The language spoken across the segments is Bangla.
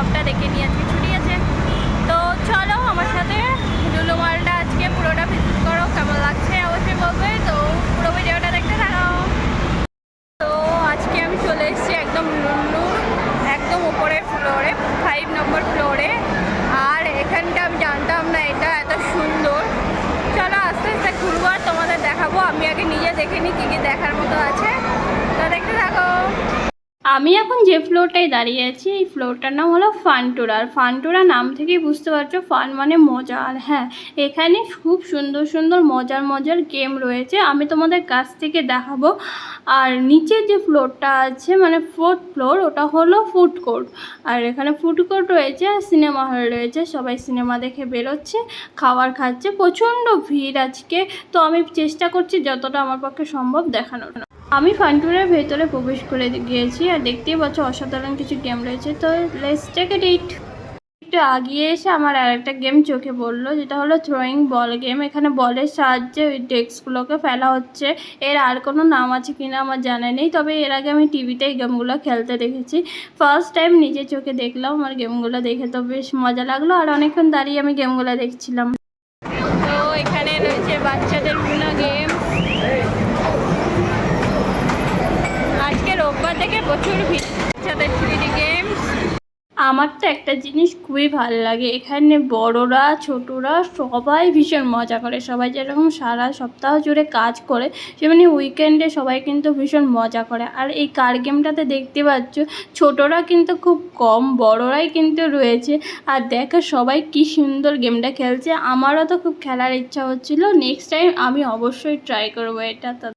সবটা দেখে নিয়ে ছুটি আছে তো চলো আমার সাথে লুলু মলটা আজকে পুরোটা ভিজিট করো কেমন লাগছে অবশ্যই বলবে তো পুরো ভিডিওটা দেখতে থাকো তো আজকে আমি চলে এসেছি একদম লুল্লুর একদম উপরের ফ্লোরে ফাইভ নম্বর ফ্লোরে আর এখানটা আমি জানতাম না এটা এত সুন্দর চলো আস্তে আস্তে ঘুরবো আর তোমাদের দেখাবো আমি আগে নিজে দেখে নিই কী কী দেখার মতো আছে তো দেখতে থাকো আমি এখন যে ফ্লোরটায় দাঁড়িয়ে আছি, এই ফ্লোরটার নাম হলো ফানটুরা। আর ফানটুরা নাম থেকেই বুঝতে পারছ, ফান মানে মজা। আর হ্যাঁ এখানে খুব সুন্দর সুন্দর মজার মজার গেম রয়েছে। আমি তোমাদের কাছ থেকে দেখাবো। আর নিচের যে ফ্লোরটা আছে মানে ফোর্থ ফ্লোর ওটা হলো ফুড কোর্ট আর এখানে ফুড কোর্ট রয়েছে, আর সিনেমা হল রয়েছে। সবাই সিনেমা দেখে বেরোচ্ছে, খাবার খাচ্ছে। প্রচণ্ড ভিড় আজকে। তো আমি চেষ্টা করছি যতটা আমার পক্ষে সম্ভব দেখানোর। আমি ফান্টুরের ভেতরে প্রবেশ করে গিয়েছি আর দেখতেই পাচ্ছ অসাধারণ কিছু গেম রয়েছে। তো লেটস টেক ইট ইট একটু আগিয়ে এসে আমার আর একটা গেম চোখে পড়ল, যেটা হলো থ্রোয়িং বল গেম এখানে বলের সাহায্যে ওই ডেস্কগুলোকে ফেলা হচ্ছে। এর আর কোনো নাম আছে কিনা আমার জানা নেই, তবে এর আগে আমি টিভিতে এই গেমগুলো খেলতে দেখেছি। ফার্স্ট টাইম নিজের চোখে দেখলাম, আমার গেমগুলো দেখে তো বেশ মজা লাগল। আর অনেকক্ষণ দাঁড়িয়ে আমি গেমগুলো দেখছিলাম। প্রচুর ভিড় গেমস আমার তো একটা জিনিস খুবই ভালো লাগে, এখানে বড়রা, ছোটরা সবাই ভীষণ মজা করে। সবাই যেরকম সারা সপ্তাহ জুড়ে কাজ করে, সেমনি উইকেন্ডে সবাই কিন্তু ভীষণ মজা করে। আর এই কার গেমটাতে দেখতে পাচ্ছ, ছোটরা কিন্তু খুব কম, বড়রাই কিন্তু রয়েছে। আর দেখো সবাই কি সুন্দর গেমটা খেলছে। আমারও তো খুব খেলার ইচ্ছা হচ্ছিল নেক্সট টাইম আমি অবশ্যই ট্রাই করব এটা। তো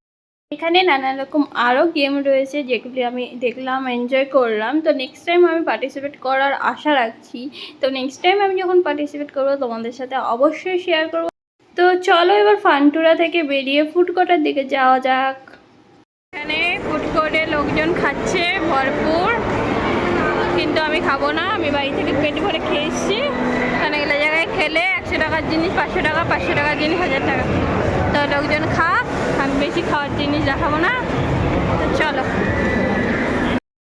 এখানে নানা রকম আরও গেম রয়েছে যেগুলি আমি দেখলাম এনজয় করলাম। তো নেক্সট টাইম আমি পার্টিসিপেট করার আশা রাখছি। তো নেক্সট টাইম আমি যখন পার্টিসিপেট করব, তোমাদের সাথে অবশ্যই শেয়ার করব। তো চলো এবার ফানটুরা থেকে বেরিয়ে ফুড কোর্টের দিকে যাওয়া যাক। এখানে ফুড কোর্টে লোকজন খাচ্ছে ভরপুর। কিন্তু আমি খাব না, আমি বাড়ি থেকে পেট ভরে খেয়ে এসেছি। গেলে জায়গায় খেলে একশো টাকার জিনিস, পাঁচশো টাকা, পাঁচশো টাকার জিনিস, হাজার টাকা। তো লোকজন খাক। আমি বেশি খাওয়ার জিনিস দেখাবো না। তো চলো।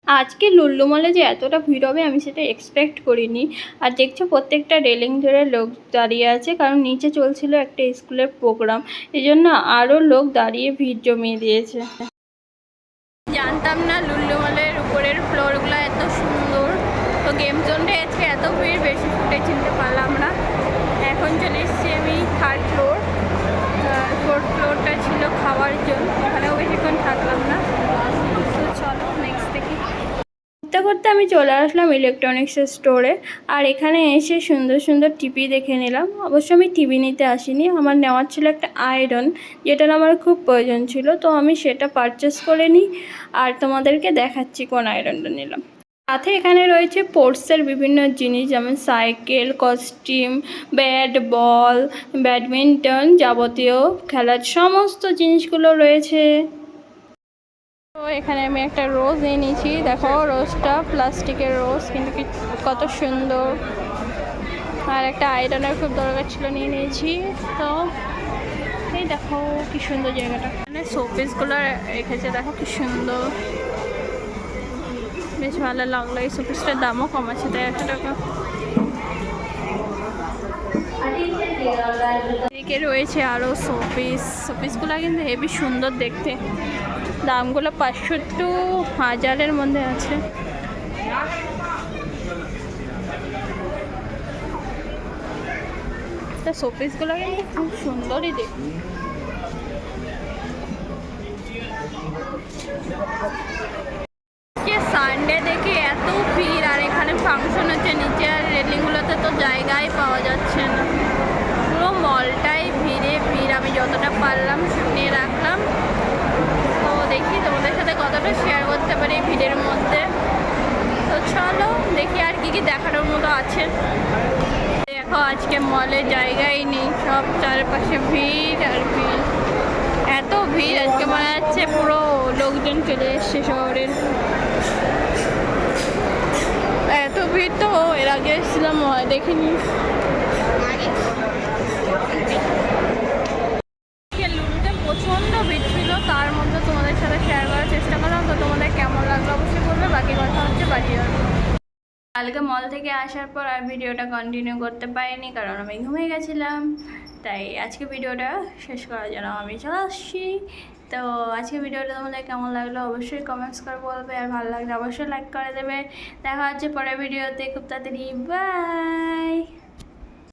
আজকে লুল্লু মলে যে এতটা ভিড় হবে, আমি সেটা এক্সপেক্ট করিনি। আর দেখছ প্রত্যেকটা রেলিং ধরে লোক দাঁড়িয়ে আছে, কারণ নিচে চলছিল একটা স্কুলের প্রোগ্রাম এই জন্য আরও লোক দাঁড়িয়ে ভিড় জমিয়ে দিয়েছে। জানতাম না লুল্লু মলের উপরের ফ্লোরগুলো এত সুন্দর। তো গেম জোনটা আজকে এত ভিড়, বেশি ফুটে চিনতে পারলাম না। এখন চলে এসেছি আমি থার্ড ফ্লোর ছিল খাওয়ার জন্য, ওখানেও বেশিক্ষণ থাকলাম না। তো চলো নেক্সট ঘুরতে আমি চলে আসলাম ইলেকট্রনিক্সের স্টোরে আর এখানে এসে সুন্দর সুন্দর টিভি দেখে নিলাম। অবশ্য আমি টিভি নিতে আসিনি, আমার নেওয়ার ছিল একটা আয়রন যেটা আমার খুব প্রয়োজন ছিল, তো আমি সেটা পারচেস করে নিই, আর তোমাদেরকে দেখাচ্ছি কোন আয়রনটা নিলাম। সাথে এখানে রয়েছে স্পোর্টসের বিভিন্ন জিনিস, যেমন cycle costume bat ball badminton যাবতীয় খেলার সমস্ত জিনিসগুলো রয়েছে। তো এখানে আমি একটা রোজ এনেছি দেখো রোজটা প্লাস্টিকের রোজ কিন্তু কত সুন্দর। আর একটা আয়রনের খুব দরকার ছিল, নিয়ে নিয়েছি। তো এই দেখো, কি সুন্দর জায়গাটা। এখানে শোপিসগুলো রেখেছে, দেখো কি সুন্দর। বেশ ভালো লাগল, এই শোপিসটার দামও কম আছে একশো টাকা। এদিকে রয়েছে আরও শোপিস শোপিসগুলো কিন্তু হেবি সুন্দর দেখতে। দামগুলো পাঁচশো টু হাজারের মধ্যে আছে। তা কিন্তু খুব সুন্দরই দেখতে আজকে সানডে দেখে এত ভিড় আর এখানে ফাংশন হচ্ছে নিচে আর রেলিংগুলোতে তো জায়গায় পাওয়া যাচ্ছে না পুরো মলটাই ভিড়ে ভিড় আমি যতটা পারলাম শুনিয়ে রাখলাম তো দেখি তোমাদের সাথে কতটা শেয়ার করতে পারি ভিড়ের মধ্যে। তো চলো দেখি আর কি কি দেখানোর মতো আছে। দেখো, আজকে মলে জায়গাই নেই। সব চারপাশে ভিড় আর ভিড়। এত ভিড় আজকে মনে হচ্ছে পুরো লোকজন চলে এসছে শহরের এত ভিড় তো এর আগে এসেছিলাম দেখিনি লুলুতে প্রচণ্ড ভিড় ছিল তার মধ্যে তোমাদের সাথে শেয়ার করার চেষ্টা করলাম তো তোমাদের কেমন লাগল অবশ্যই বলবে বাকি কথা হচ্ছে বাড়ি কালকে মল থেকে আসার পর আর ভিডিওটা কন্টিনিউ করতে পারিনি, কারণ আমি ঘুমিয়ে গেছিলাম। তাই আজকে ভিডিওটা শেষ করার জন্য আমি চলে আসছি। তো আজকে ভিডিওটা তোমাদের কেমন লাগল অবশ্যই কমেন্টস করে বলবে, আর ভালো লাগলে অবশ্যই লাইক করে দেবে। দেখা হচ্ছে পরের ভিডিওতে, খুব তাড়াতাড়ি বাই